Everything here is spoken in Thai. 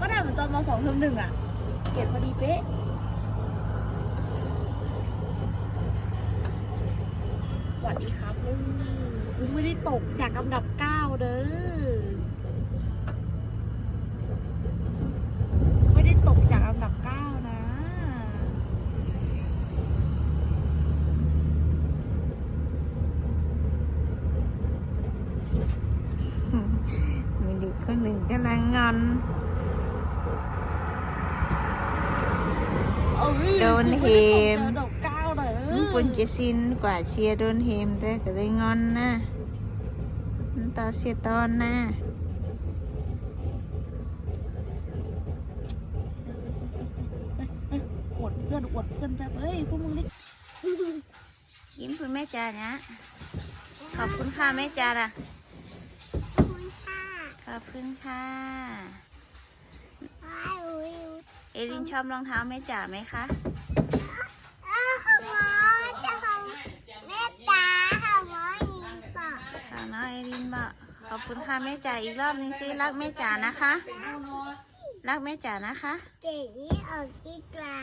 องเทอมหนึ่งอะ เกรดพอดีเป๊ะ สวัสดีครับลุงลุงไม่ได้ตกจากอันดับเก้าเด้อ ไม่ได้ตกจากอันดับเก้านะ มีเด็กคนหนึ่งกำลังงอน เอ้ย โดนเหมกูไได้ตกจากอันดับเก้าเด้อปุญจะสินกว่าเชียร์โดนเฮมแต่ก็เลยงอนนะมันต่อเสียตอนนะอวดเพื่อนอวดเพื่อนแบบเฮ้ยพวกมึงนี่ยิ้มคุณแม่จ๋านะขอบคุณค่ะแม่จ๋าล่ะคุณค่ะขอบคุณค่ะว้าววิวเอ ลินชอบรองเท้าแม่จ๋าไหมคะอ้าวหมอจะของแม่จ๋าค่ะหมอยิงปะค่ะน้องเอลินบอกขอบคุณค่ะแม่จ๋าอีกรอบหนึงสิรักแม่จ๋านะคะ รักแม่จ๋านะคะ เก่งนี่ออกดีกว่า